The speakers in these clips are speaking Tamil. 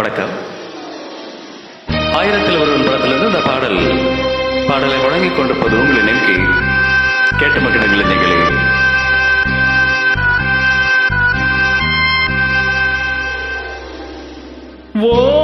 வணக்கம். ஆயிரத்தில் ஒரு படத்திலிருந்து இந்த பாடல் பாடலை வழங்கிக் கொண்டிருப்பது உங்களை நினைக்கி கேட்டு மகிழும் இளைஞர்களே. ஓ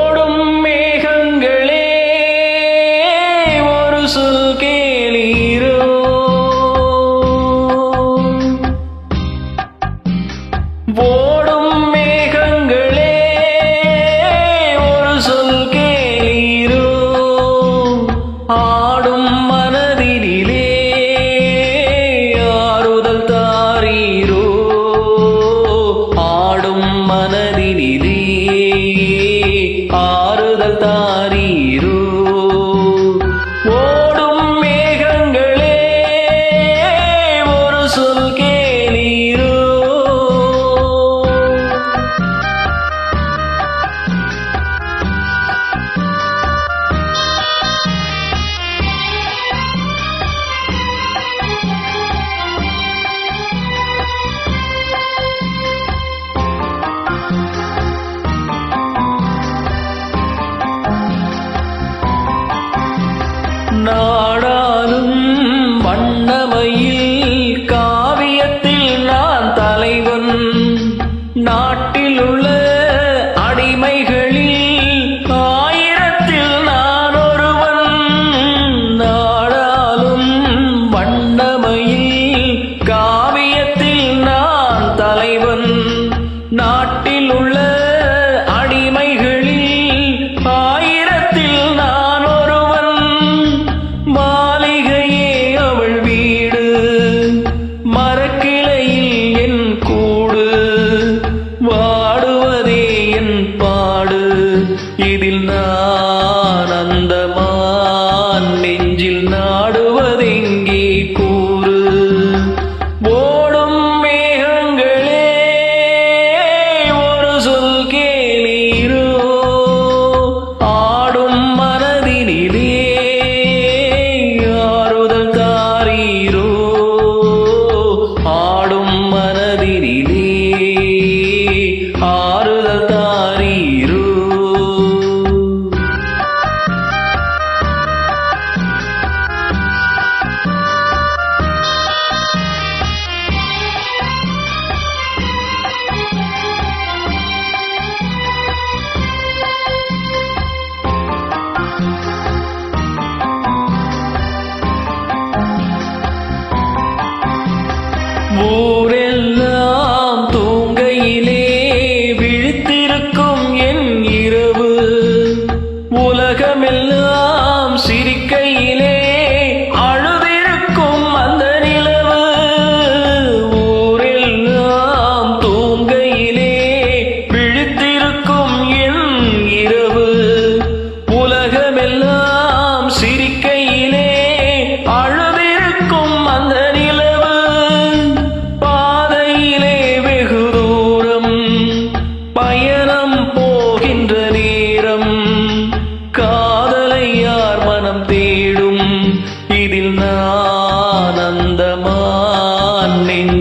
தலைவன் நாட்டில் உள்ள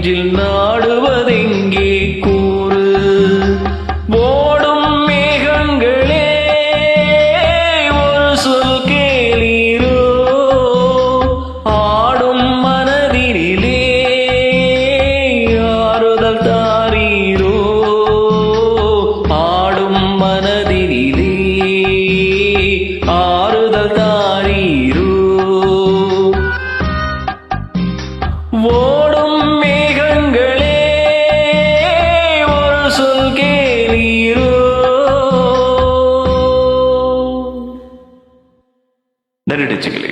angel now. വെച്ച് കളി